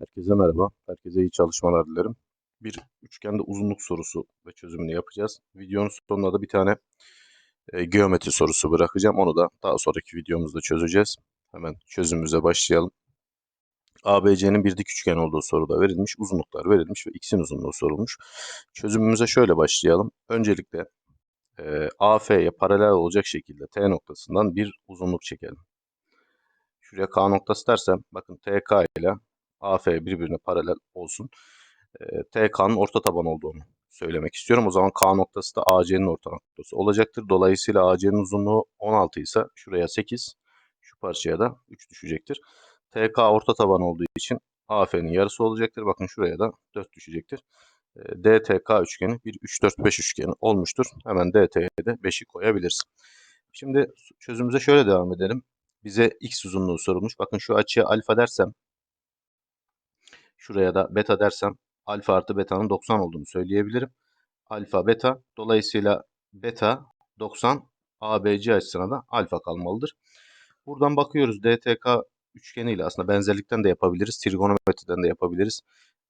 Herkese merhaba. Herkese iyi çalışmalar dilerim. Bir üçgende uzunluk sorusu ve çözümünü yapacağız. Videonun sonunda da bir tane e, geometri sorusu bırakacağım. Onu da daha sonraki videomuzda çözeceğiz. Hemen çözümümüze başlayalım. ABC'nin bir dik üçgen olduğu soruda verilmiş. Uzunluklar verilmiş ve x'in uzunluğu sorulmuş. Çözümümüze şöyle başlayalım. Öncelikle e, AF'ye paralel olacak şekilde T noktasından bir uzunluk çekelim. Şuraya K noktası dersem bakın TK ile AF birbirine paralel olsun. E, TK'nın orta taban olduğunu söylemek istiyorum. O zaman K noktası da AC'nin orta noktası olacaktır. Dolayısıyla AC'nin uzunluğu 16 ise şuraya 8, şu parçaya da 3 düşecektir. TK orta taban olduğu için AF'nin yarısı olacaktır. Bakın şuraya da 4 düşecektir. DTK üçgeni bir 3 4 5 üçgeni olmuştur. Hemen DT'ye de 5'i koyabiliriz. Şimdi çözümümüze şöyle devam edelim. Bize x uzunluğu sorulmuş. Bakın şu açıya alfa dersem şuraya da beta dersem alfa artı beta'nın 90 olduğunu söyleyebilirim. Alfa beta dolayısıyla beta 90 ABC açısına da alfa kalmalıdır. Buradan bakıyoruz DTK üçgeniyle aslında benzerlikten de yapabiliriz. Trigonometriden de yapabiliriz.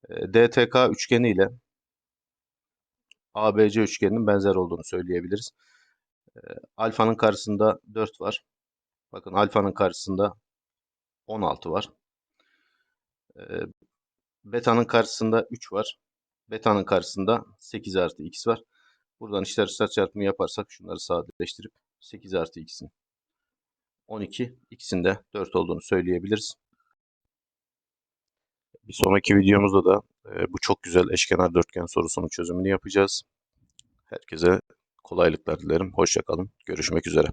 DTK üçgeniyle ABC üçgeninin benzer olduğunu söyleyebiliriz. Alfanın karşısında 4 var. Bakın alfanın karşısında 16 var. Beta'nın karşısında 3 var. Beta'nın karşısında 8 artı x var. Buradan işler üstler çarpımı yaparsak şunları sadeleştirip 8 artı x'in 12, x'in de 4 olduğunu söyleyebiliriz. Bir sonraki videomuzda da e, bu çok güzel eşkenar dörtgen sorusunun çözümünü yapacağız. Herkese kolaylıklar dilerim. Hoşçakalın. Görüşmek üzere.